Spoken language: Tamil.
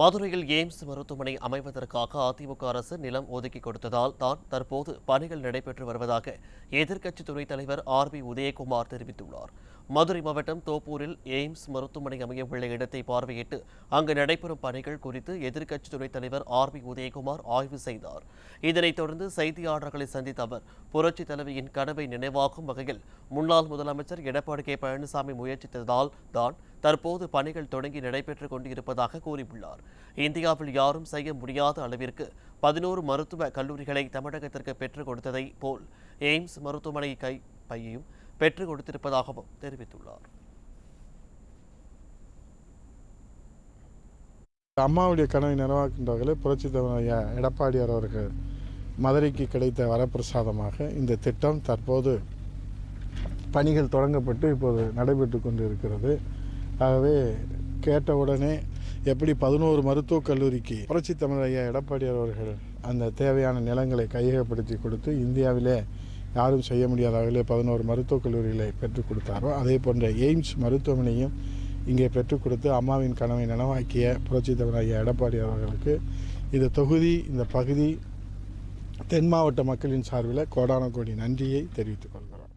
மதுரையில் எய்ம்ஸ் மருத்துவமனை அமைவதற்காக அதிமுக அரசு நிலம் ஒதுக்கி கொடுத்ததால் தான் தற்போது பணிகள் நடைபெற்று வருவதாக எதிர்க்கட்சி துணைத் தலைவர் ஆர் பி உதயகுமார் தெரிவித்துள்ளார். மதுரை மாவட்டம் தோப்பூரில் எய்ம்ஸ் மருத்துவமனை அமைய உள்ள இடத்தை பார்வையிட்டு அங்கு நடைபெறும் பணிகள் குறித்து எதிர்க்கட்சி துணைத் தலைவர் ஆர் பி உதயகுமார் ஆய்வு செய்தார். இதனைத் தொடர்ந்து செய்தியாளர்களை சந்தித்த அவர் புரட்சி தலைவியின் கனவை நினைவாகும் வகையில் முன்னாள் முதலமைச்சர் எடப்பாடி கே. பழனிசாமி முயற்சித்ததால் தான் தற்போது பணிகள் தொடங்கி நடைபெற்றுக் கொண்டிருப்பதாக கூறியுள்ளார். இந்தியாவில் யாரும் செய்ய முடியாத அளவிற்கு பதினோரு மருத்துவ கல்லூரிகளை தமிழகத்திற்கு பெற்றுக் கொடுத்ததை போல் எய்ம்ஸ் மருத்துவமனை கை பையையும் பெற்றுக் கொடுத்திருப்பதாகவும் தெரிவித்துள்ளார். அம்மாவுடைய கனவை நிறைவாக்கின்ற வகையில் புரட்சி தலைவர் எடப்பாடியார் அவர்கள் மதுரைக்கு கிடைத்த வரப்பிரசாதமாக இந்த திட்டம் தற்போது பணிகள் தொடங்கப்பட்டு இப்போது நடைபெற்று கொண்டு இருக்கிறது ஆகவே கேட்டவுடனே எப்படி பதினோரு மருத்துவக் கல்லூரிக்கு புரட்சி தமிழர் ஐயா எடப்பாடியார் அவர்கள் அந்த தேவையான நிலங்களை கையகப்படுத்தி கொடுத்து இந்தியாவிலே யாரும் செய்ய முடியாத வகையிலே பதினோரு மருத்துவக் கல்லூரிகளை பெற்றுக் கொடுத்தாரோ அதே போன்ற எய்ம்ஸ் மருத்துவமனையும் இங்கே பெற்றுக் கொடுத்து அம்மாவின் கனவை நனவாக்கிய புரட்சி தலைவராகிய எடப்பாடி அவர்களுக்கு இந்த தொகுதி இந்த பகுதி தென் மாவட்ட மக்களின் சார்பில் கோடான கோடி நன்றியை தெரிவித்துக் கொள்கிறோம்.